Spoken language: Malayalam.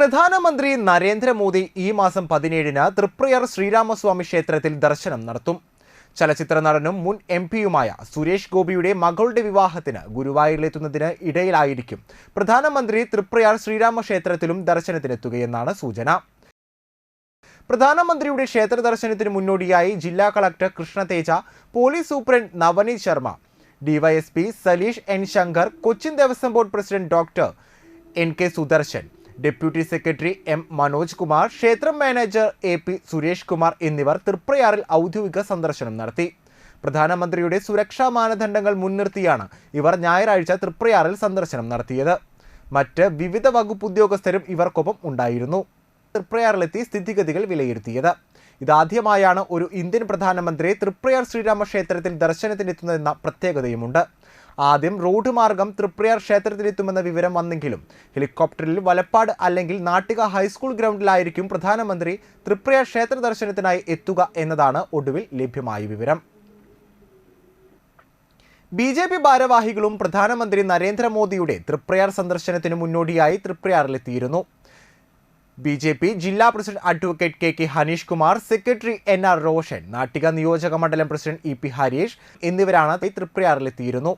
പ്രധാനമന്ത്രി നരേന്ദ്രമോദി ഈ മാസം പതിനേഴിന് തൃപ്രയർ ശ്രീരാമസ്വാമി ക്ഷേത്രത്തിൽ ദർശനം നടത്തും. ചലച്ചിത്ര നടനും മുൻ എം പിയുമായ സുരേഷ് ഗോപിയുടെ മകളുടെ വിവാഹത്തിന് ഗുരുവായൂരിലെത്തുന്നതിന് ഇടയിലായിരിക്കും പ്രധാനമന്ത്രി തൃപ്രയാർ ശ്രീരാമ ക്ഷേത്രത്തിലും ദർശനത്തിനെത്തുകയെന്നാണ് സൂചന. പ്രധാനമന്ത്രിയുടെ ക്ഷേത്ര ദർശനത്തിന് മുന്നോടിയായി ജില്ലാ collector Krishna Teja police superintendent Navneet Sharma DYSP Saleesh N Shankar Cochin Devaswom board president doctor N K Sudarshan deputy secretary M Manoj Kumar ക്ഷേത്രം manager A P Suresh Kumar എന്നിവർ തൃപ്രയാറിൽ ഔദ്യോഗിക സന്ദർശനം നടത്തി. പ്രധാനമന്ത്രിയുടെ സുരക്ഷാ മാനദണ്ഡങ്ങൾ മുൻനിർത്തിയാണ് ഇവർ ഞായറാഴ്ച തൃപ്രയാറിൽ സന്ദർശനം നടത്തിയത്. മറ്റ് വിവിധ വകുപ്പ് ഉദ്യോഗസ്ഥരും ഇവർക്കൊപ്പം ഉണ്ടായിരുന്നു. തൃപ്രയാറിലെത്തി സ്ഥിതിഗതികൾ വിലയിരുത്തിയത്. ഇതാദ്യമായാണ് ഒരു ഇന്ത്യൻ പ്രധാനമന്ത്രി തൃപ്രയാർ ശ്രീരാമ ക്ഷേത്രത്തിൽ ദർശനത്തിനെത്തുന്നതെന്ന പ്രത്യേകതയുമുണ്ട്. ആദ്യം റോഡ് മാർഗം തൃപ്രയാർ ക്ഷേത്രത്തിലെത്തുമെന്ന വിവരം വന്നെങ്കിലും ഹെലികോപ്റ്ററിൽ വലപ്പാട് അല്ലെങ്കിൽ നാട്ടിക ഹൈസ്കൂൾ ഗ്രൗണ്ടിലായിരിക്കും പ്രധാനമന്ത്രി തൃപ്രയാർ ക്ഷേത്ര ദർശനത്തിനായി എത്തുക എന്നതാണ് ഒടുവിൽ ലഭ്യമായ വിവരം. ബി ജെ പി ഭാരവാഹികളും പ്രധാനമന്ത്രി നരേന്ദ്രമോദിയുടെ തൃപ്രയാർ സന്ദർശനത്തിന് മുന്നോടിയായി തൃപ്രയാറിലെത്തിയിരുന്നു. ബി ജെ പി ജില്ലാ president advocate K K Haneesh Kumar secretary N R Roshan Nattika നിയോജക മണ്ഡലം പ്രസിഡന്റ് ഇ പി ഹരീഷ് എന്നിവരാണ് തൃപ്രയാറിലെത്തിയിരുന്നു.